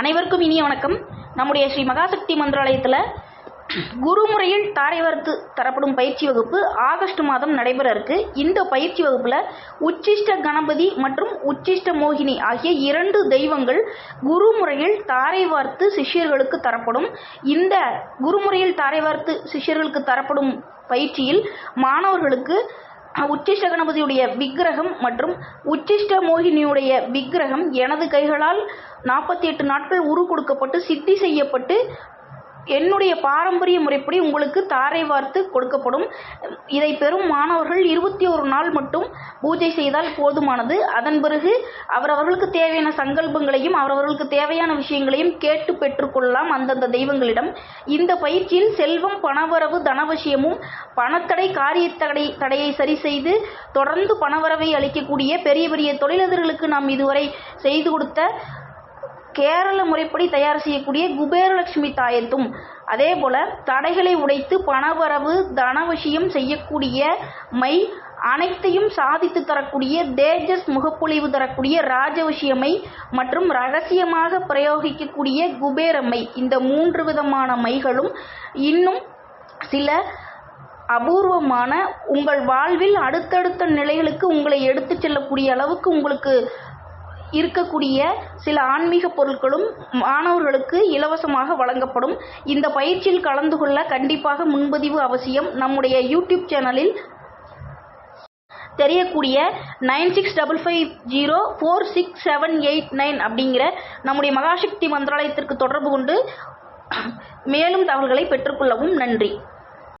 அனைவருக்கும் இனிய வணக்கம். நம்முடைய ஸ்ரீ மகாசக்தி மந்திராலயத்தில் குருமுறையில் தாரை வார்த்து தரப்படும் பயிற்சி வகுப்பு ஆகஸ்ட் மாதம் நடைபெற இருக்கு. இந்த பயிற்சி வகுப்பில் உச்சிஷ்ட கணபதி மற்றும் உச்சிஷ்ட மோகினி ஆகிய இரண்டு தெய்வங்கள் குருமுறையில் தாரை வார்த்து சிஷ்யர்களுக்கு தரப்படும். இந்த குருமுறையில் தாரை வார்த்து சிஷ்யர்களுக்கு தரப்படும் பயிற்சியில் மாணவர்களுக்கு உச்சிஷ்ட கணபதியுடைய விக்கிரகம் மற்றும் உச்சிஷ்ட மோகினியுடைய விக்கிரகம் எனது கைகளால் நாற்பத்தி எட்டு நாட்கள் உரு கொடுக்கப்பட்டு சித்தி செய்யப்பட்டு என்னுடைய பாரம்பரிய முறைப்படி உங்களுக்கு தாரை வார்த்து கொடுக்கப்படும். இதை பெறும் மாணவர்கள் இருபத்தி ஒரு நாள் மட்டும் பூஜை செய்தால் போதுமானது. அதன் பிறகு அவரவர்களுக்கு தேவையான சங்கல்பங்களையும் அவரவர்களுக்கு தேவையான விஷயங்களையும் கேட்டு பெற்றுக்கொள்ளலாம் அந்தந்த தெய்வங்களிடம். இந்த பயிற்சியில் செல்வம் பணவரவு தனவசியமும் பணத்தடை காரியத்தடை தடையை சரி செய்து தொடர்ந்து பணவரவை அளிக்கக்கூடிய பெரிய பெரிய தொழிலதிர்களுக்கு நாம் இதுவரை செய்து கொடுத்த கேரள முறைப்படி தயார் செய்யக்கூடிய குபேரலட்சுமி தாயத்தும் அதே போல தடைகளை உடைத்து பணவரவு தனவசியம் செய்யக்கூடிய மை அனைத்தையும் சாதித்து தரக்கூடிய தேஜஸ் முகப்பொழிவு தரக்கூடிய ராஜவசியமை மற்றும் ரகசியமாக பிரயோகிக்கக்கூடிய குபேரமை இந்த மூன்று விதமான மைகளும் இன்னும் சில அபூர்வமான உங்கள் வாழ்வில் அடுத்தடுத்த நிலைகளுக்கு உங்களை எடுத்துச் செல்லக்கூடிய அளவுக்கு உங்களுக்கு இருக்கக்கூடிய சில ஆன்மீக பொருட்களும் மாணவர்களுக்கு இலவசமாக வழங்கப்படும். இந்த பயிற்சியில் கலந்து கொள்ள கண்டிப்பாக முன்பதிவு அவசியம் நம்முடைய யூடியூப் சேனலில் தெரியக்கூடிய nine six double five zero four six seven eight nine அப்படிங்கிற நம்முடைய மகாசக்தி மந்திராலயத்திற்கு தொடர்பு கொண்டு மேலும் தகவல்களை பெற்றுக்கொள்ளவும் நன்றி.